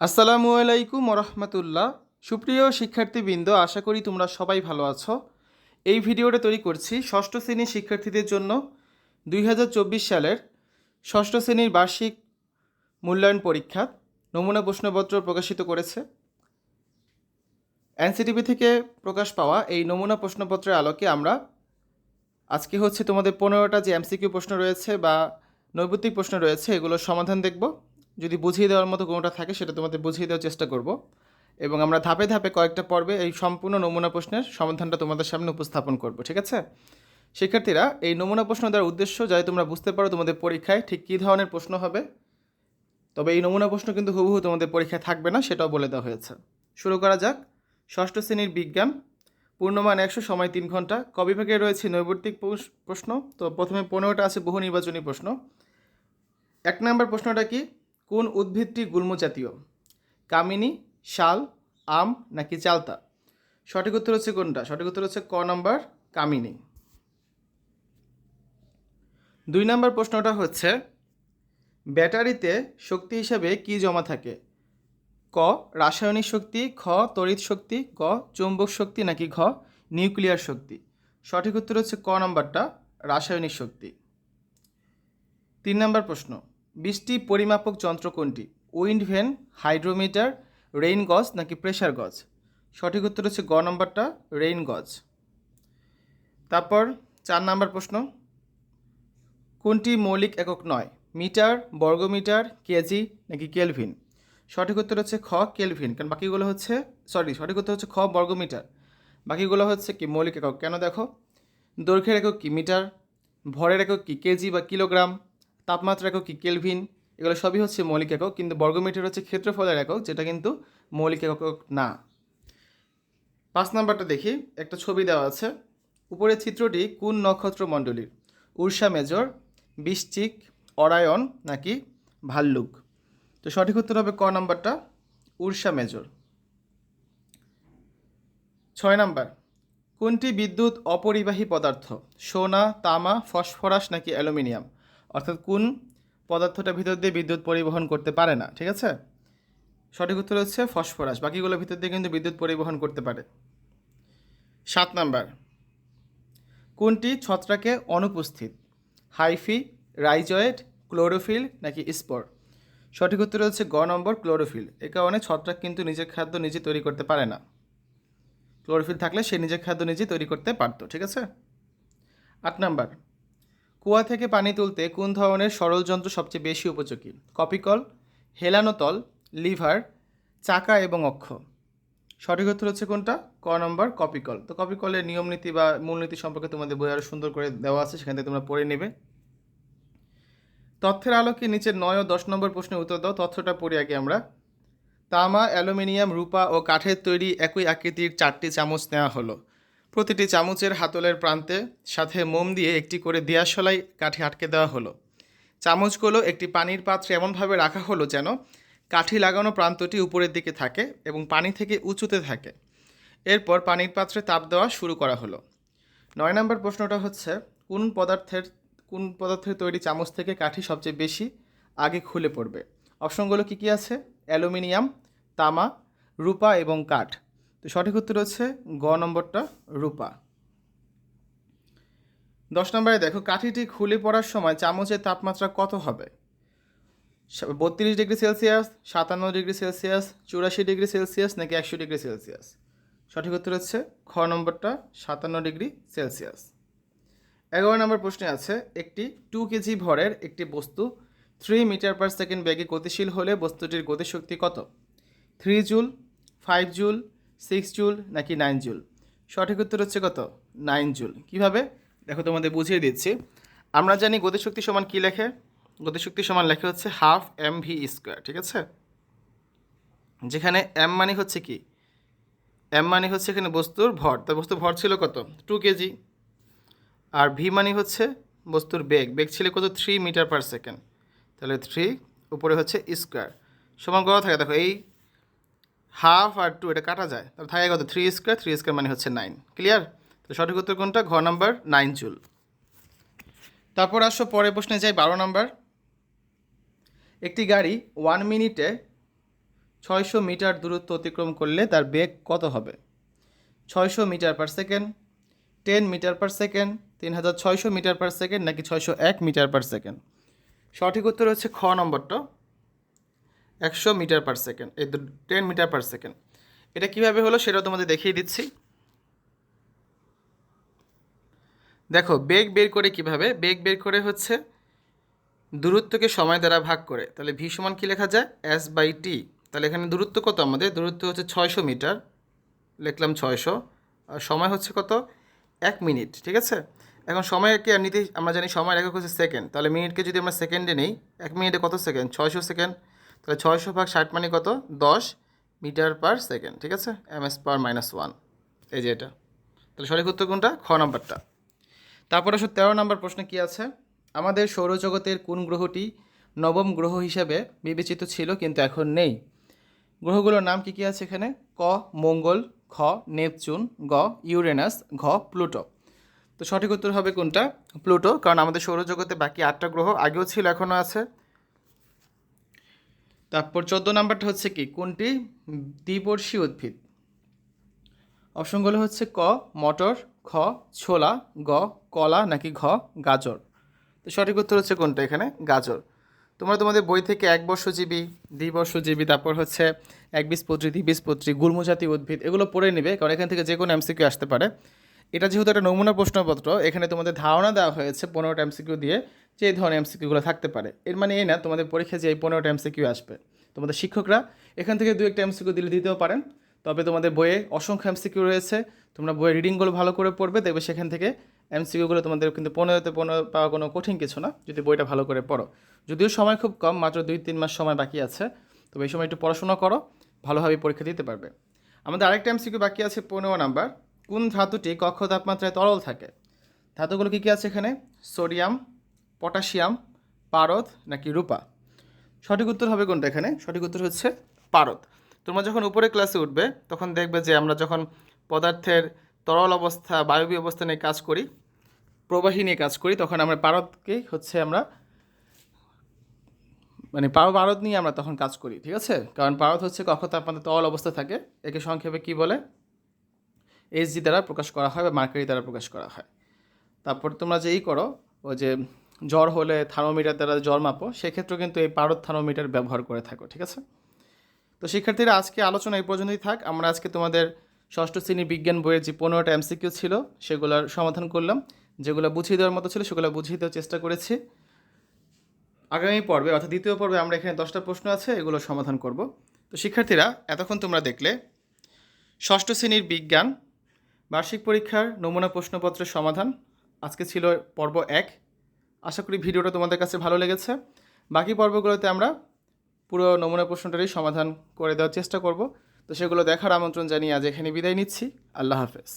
আসসালামু আলাইকুম রহমতুল্লাহ সুপ্রিয় শিক্ষার্থীবৃন্দ, আশা করি তোমরা সবাই ভালো আছো। এই ভিডিওটা তৈরি করছি ষষ্ঠ শ্রেণির শিক্ষার্থীদের জন্য দুই হাজার চব্বিশ সালের ষষ্ঠ শ্রেণির বার্ষিক মূল্যায়ন পরীক্ষা, নমুনা প্রশ্নপত্র প্রকাশিত করেছে। এনসিটিভি থেকে প্রকাশ পাওয়া এই নমুনা প্রশ্নপত্রের আলোকে আমরা আজকে হচ্ছে তোমাদের পনেরোটা যে এমসিকিউ প্রশ্ন রয়েছে বা নৈবত্তিক প্রশ্ন রয়েছে, এগুলোর সমাধান দেখব। যদি বুঝিয়ে দেওয়ার মতো কোনোটা থাকে, সেটা তোমাদের বুঝিয়ে দেওয়ার চেষ্টা করব। এবং আমরা ধাপে ধাপে কয়েকটা পর্বে এই সম্পূর্ণ নমুনা প্রশ্নের সমাধানটা তোমাদের সামনে উপস্থাপন করব, ঠিক আছে? শিক্ষার্থীরা, এই নমুনা প্রশ্ন দেওয়ার উদ্দেশ্য যাতে তোমরা বুঝতে পারো তোমাদের পরীক্ষায় ঠিক কী ধরনের প্রশ্ন হবে। তবে এই নমুনা প্রশ্ন কিন্তু হুবহু তোমাদের পরীক্ষায় থাকবে না, সেটাও বলে দেওয়া হয়েছে। শুরু করা যাক। ষষ্ঠ শ্রেণির বিজ্ঞান। পূর্ণমান একশো সময় তিন ঘণ্টা। কবিভাগে রয়েছে নৈবর্তিক প্রশ্ন। তো প্রথমে পনেরোটা আছে বহু নির্বাচনী প্রশ্ন। এক নম্বর প্রশ্নটা কি? কোন উদ্ভিদটি গুল্ম জাতীয় কামিনী, শাল, আম নাকি চালতা? সঠিক উত্তর হচ্ছে কোনটা? সঠিক উত্তর হচ্ছে ক নম্বর কামিনী। দুই নম্বর প্রশ্নটা হচ্ছে, ব্যাটারিতে শক্তি হিসাবে কি জমা থাকে? ক, রাসায়নিক শক্তি, খ, তড়িৎ শক্তি ক চৌম্বক শক্তি নাকি ঘ, নিউক্লিয়ার শক্তি? সঠিক উত্তর হচ্ছে ক নম্বরটা, রাসায়নিক শক্তি। তিন নম্বর প্রশ্ন বৃষ্টি পরিমাপক যন্ত্র কোনটি? উইন্ড ভ্যান হাইড্রোমিটার, রেইন গজ নাকি প্রেশার গজ? সঠিক উত্তর হচ্ছে গ নম্বরটা, রেইন গজ। তারপর চার নম্বর প্রশ্ন। কোনটি মৌলিক একক নয়? মিটার, বর্গমিটার, কেজি নাকি কেলভিন? সঠিক উত্তর হচ্ছে খ, কেলভিন, কারণ বাকিগুলো হচ্ছে, সরি, সঠিক উত্তর হচ্ছে খ, বর্গমিটার। বাকিগুলো হচ্ছে কি মৌলিক একক? কেন দেখো? দৈর্ঘ্যের একক কি? মিটার। ভরের একক কি? কেজি বা কিলোগ্রাম? তাপমাত্রা একক কি? কেলভিন। এগুলো সবই হচ্ছে মৌলিক একক, কিন্তু বর্গমিটার হচ্ছে ক্ষেত্রফলের একক, যেটা কিন্তু মৌলিক একক না। পাঁচ নাম্বারটা দেখি, একটা ছবি দেওয়া আছে। উপরের চিত্রটি কোন নক্ষত্র মণ্ডলীর উর্ষা মেজর, বৃশ্চিক অরায়ন নাকি ভাল্লুক? তো সঠিক উত্তর হবে ক নাম্বারটা? উর্ষা মেজর। ছয় নাম্বার, কোনটি বিদ্যুৎ অপরিবাহী পদার্থ? সোনা, তামা, ফসফরাস, নাকি অ্যালুমিনিয়াম? অর্থাৎ কোন পদার্থটা ভিতর দিয়ে বিদ্যুৎ পরিবহন করতে পারে না, ঠিক আছে? সঠিক উত্তর হচ্ছে ফসফরাস, বাকিগুলো ভিতর দিয়ে কিন্তু বিদ্যুৎ পরিবহন করতে পারে। সাত নাম্বার, কোনটি ছত্রাকে অনুপস্থিত? হাইফি রাইজয়েড ক্লোরোফিল নাকি স্পর? সঠিক উত্তর হচ্ছে গ নম্বর ক্লোরোফিল, এ কারণে ছত্রাক কিন্তু নিজের খাদ্য নিজে তৈরি করতে পারে না। ক্লোরোফিল থাকলে সে নিজের খাদ্য নিজে তৈরি করতে পারতো, ঠিক আছে? আট নাম্বার কুয়া থেকে পানি তুলতে কোন ধরনের সরল যন্ত্র সবচেয়ে বেশি উপযোগী? কপিকল হেলানো তল লিভার, চাকা এবং অক্ষ। সঠিক উত্তর হচ্ছে কোনটা? ক নম্বর কপিকল। তো কপিকলের নিয়ম নীতি বা মূলনীতি সম্পর্কে তোমাদের বই আরও সুন্দর করে দেওয়া আছে, সেখান থেকে তোমরা পড়ে নেবে। তথ্যের আলোকে নিচের নয় ও দশ নম্বর প্রশ্নের উত্তর দাও। তথ্যটা পড়ি আগে আমরা। তামা, অ্যালুমিনিয়াম, রূপা ও কাঠের তৈরি একই আকৃতির চারটি চামচ নেওয়া হলো। প্রতিটি চামচের হাতলের প্রান্তে সাথে মোম দিয়ে একটি করে দিয়াশলাই কাঠি আটকে দেওয়া হলো। চামচগুলো একটি পানির পাত্রে এমনভাবে রাখা হলো যেন কাঠি লাগানো প্রান্তটি উপরের দিকে থাকে এবং পানি থেকে উঁচুতে থাকে। এরপর পানির পাত্রে তাপ দেওয়া শুরু করা হলো। নয় নম্বর প্রশ্নটা হচ্ছে, কোন পদার্থের কোন পদার্থের তৈরি চামচ থেকে কাঠি সবচেয়ে বেশি আগে খুলে পড়বে? অপশনগুলো কী কী আছে? অ্যালুমিনিয়াম, তামা, রূপা এবং কাঠ। তো সঠিক উত্তর হচ্ছে গ নম্বরটা রূপা। দশ নম্বরে দেখো, কাঠিটি খুলে পড়ার সময় চামচের তাপমাত্রা কত হবে? বত্রিশ ডিগ্রি সেলসিয়াস, সাতান্ন ডিগ্রি সেলসিয়াস, চুরাশি ডিগ্রি সেলসিয়াস নাকি একশো ডিগ্রি সেলসিয়াস? সঠিক উত্তর হচ্ছে খ নম্বরটা সাতান্ন ডিগ্রি সেলসিয়াস। এগারো নম্বর প্রশ্নে আছে, একটি টু কেজি ভরের একটি বস্তু থ্রি মিটার পার সেকেন্ড বেগে গতিশীল হলে বস্তুটির গতিশক্তি কত? Three joule five joule six joule নাকি নাইন জুল? সঠিক উত্তর হচ্ছে কত? Nine joule. কীভাবে? দেখো তোমাদের বুঝিয়ে দিচ্ছি। আমরা জানি গতিশক্তি সমান কী লেখে? গতিশক্তি সমান লেখে হচ্ছে হাফ এম ভি স্কোয়ার, ঠিক আছে? যেখানে এম মানে হচ্ছে কি? এম মানে হচ্ছে এখানে বস্তুর ভর। তো বস্তুর ভর ছিল কত? Two KG. আর ভি মানে হচ্ছে বস্তুর বেগ। বেগ ছিল কত? Three metre per second. তাহলে থ্রি উপরে হচ্ছে স্কোয়ার। সমান কত থাকে? দেখো এই হাফ আর টু, এটা কাটা যায়। তাহলে থাকে কত? থ্রি স্কোয়ার থ্রি স্কোয়ার মানে হচ্ছে নাইন ক্লিয়ার তো সঠিক উত্তর কোনটা? ঘ নাম্বার নাইন জুল তারপর আসো পরের প্রশ্নে যাই, বারো নাম্বার একটি গাড়ি ওয়ান মিনিটে ছয়শো মিটার দূরত্ব অতিক্রম করলে তার বেগ কত হবে? ছয়শো metre per second ten metre per second তিন হাজার ছয়শো মিটার পার সেকেন্ড নাকি ছয়শো এক মিটার পার সেকেন্ড সঠিক উত্তর হচ্ছে খ নম্বরটা। একশো মিটার পার সেকেন্ড, এই টেন মিটার পার সেকেন্ড। এটা কীভাবে হলো সেটাও তোমাদের দেখিয়ে দিচ্ছি। দেখো, বেগ বের করে কীভাবে? বেগ বের করে হচ্ছে দূরত্বকে সময় দ্বারা ভাগ করে। তাহলে ভি সমান কী লেখা যায়? এস বাই টি তাহলে এখানে দূরত্ব কত আমাদের? দূরত্ব হচ্ছে ছয়শো মিটার। লিখলাম ছয়শো। আর সময় হচ্ছে কত? এক মিনিট, ঠিক আছে? এখন সময়কে নিতে আমরা জানি সময় একক হচ্ছে সেকেন্ড। তাহলে মিনিটকে যদি আমরা সেকেন্ডে নেই, এক মিনিটে কত সেকেন্ড? ছয়শো সেকেন্ড। তাহলে ছয়শো ভাগ ষাট মানে কত? দশ মিটার পার সেকেন্ড, ঠিক আছে? M S per minus one এই যে এটা। তাহলে সঠিক উত্তর কোনটা? খ নাম্বারটা। তারপরে আসো তেরো নম্বর প্রশ্নে কি আছে? আমাদের সৌরজগতের কোন গ্রহটি নবম গ্রহ হিসেবে বিবেচিত ছিল কিন্তু এখন নেই? গ্রহগুলোর নাম কি কি আছে এখানে? ক, মঙ্গল, খ, নেপচুন, গ, ইউরেনাস, ঘ, প্লুটো। তো সঠিক উত্তর হবে কোনটা? প্লুটো, কারণ আমাদের সৌরজগতে বাকি আটটা গ্রহ আগেও ছিল, এখনও আছে। তারপর চোদ্দ নাম্বারটা হচ্ছে কি? কোনটি? দ্বিবর্ষী উদ্ভিদ। অপশনগুলো হচ্ছে ক, মটর, খ, ছোলা, গ, কলা নাকি ঘ, গাজর। তো সঠিক উত্তর হচ্ছে কোনটা এখানে? গাজর। তোমরা তোমাদের বই থেকে এক বর্ষজীবী দ্বিবর্ষজীবী তারপর হচ্ছে এক একবীজপত্রী দ্বিবীজপত্রী, গুল্মজাতীয় উদ্ভিদ, এগুলো পড়ে নেবে, কারণ এখান থেকে যে কোনো এমসিকিউ আসতে পারে। এটা যেহেতু একটা নমুনা প্রশ্নপত্র, এখানে তোমাদের ধারণা দেওয়া হয়েছে পনেরোটা এমসিকিউ দিয়ে। যে এই ধরনের এমসিকিউগুলো থাকতে পারে। এর মানে এই না, তোমাদের পরীক্ষায় যে এই পনেরোটা এমসিকিউ আসবে। তোমাদের শিক্ষকরা এখান থেকে দু একটা এমসিকিউ দিলে দিতেও পারেন। তবে তোমাদের বইয়ে অসংখ্য এমসিকিউ রয়েছে। তোমরা বইয়ের রিডিংগুলো ভালো করে পড়বে, দেখবে সেখান থেকে এমসিকিউগুলো তোমাদের কিন্তু পনেরোতে পনেরো পাওয়া কোনো কঠিন কিছু না, যদি বইটা ভালো করে পড়ো। যদিও সময় খুব কম, মাত্র দুই তিন মাস সময় বাকি আছে। তবে এই সময় একটু পড়াশোনা করো ভালোভাবে পরীক্ষা দিতে পারবে। আমাদের আরেকটা এমসিকিউ বাকি আছে পনেরো নাম্বার। কোন ধাতুটি কক্ষ তাপমাত্রায় তরল থাকে? ধাতুগুলো কী কী আছে এখানে? সোডিয়াম পটাশিয়াম, পারদ নাকি রূপা? সঠিক উত্তর হবে কোনটা এখানে? সঠিক উত্তর হচ্ছে পারদ। তোমরা যখন উপরে ক্লাসে উঠবে, তখন দেখবে যে আমরা যখন পদার্থের তরল অবস্থা, বায়বীয় অবস্থা নিয়ে কাজ করি, প্রবাহী নিয়ে কাজ করি, তখন আমরা পারদকেই হচ্ছে আমরা মানে পারদ পারদ নিয়ে আমরা তখন কাজ করি, ঠিক আছে? কারণ পারদ হচ্ছে কখন তাপমাত্রা তরল অবস্থা থাকে, একে সংক্ষেপে কি বলে? এইচজি দ্বারা প্রকাশ করা হয় বা মার্কারি দ্বারা প্রকাশ করা হয়। তারপর তোমরা যেই করো, ওই যে জ্বর হলে থার্মোমিটার দ্বারা জ্বর মাপো, সেক্ষেত্রেও কিন্তু এই পারদ থার্মোমিটার ব্যবহার করে থাকো, ঠিক আছে? তো শিক্ষার্থীরা, আজকে আলোচনা এই পর্যন্তই থাক। আমরা আজকে তোমাদের ষষ্ঠ শ্রেণির বিজ্ঞান বইয়ের যে পনেরোটা এমসিকিউ ছিল, সেগুলোর সমাধান করলাম। যেগুলো বুঝিয়ে দেওয়ার মতো ছিল, সেগুলো বুঝিয়ে দেওয়ার চেষ্টা করেছি। আগামী পর্বে, অর্থাৎ দ্বিতীয় পর্বে আমরা এখানে দশটা প্রশ্ন আছে, এগুলো সমাধান করব। তো শিক্ষার্থীরা, এতক্ষণ তোমরা দেখলে, ষষ্ঠ শ্রেণির বিজ্ঞান, বার্ষিক পরীক্ষার নমুনা প্রশ্নপত্রের সমাধান। আজকে ছিল পর্ব এক। আশা করি ভিডিওটা তোমাদের কাছে ভালো লেগেছে। বাকি পর্বগুলোতে আমরা পুরো নমুনা প্রশ্নটারই সমাধান করে দেওয়ার চেষ্টা করব। তো সেগুলো দেখার আমন্ত্রণ জানিয়ে আজ এখানে বিদায় নিচ্ছি। আল্লাহ হাফেজ।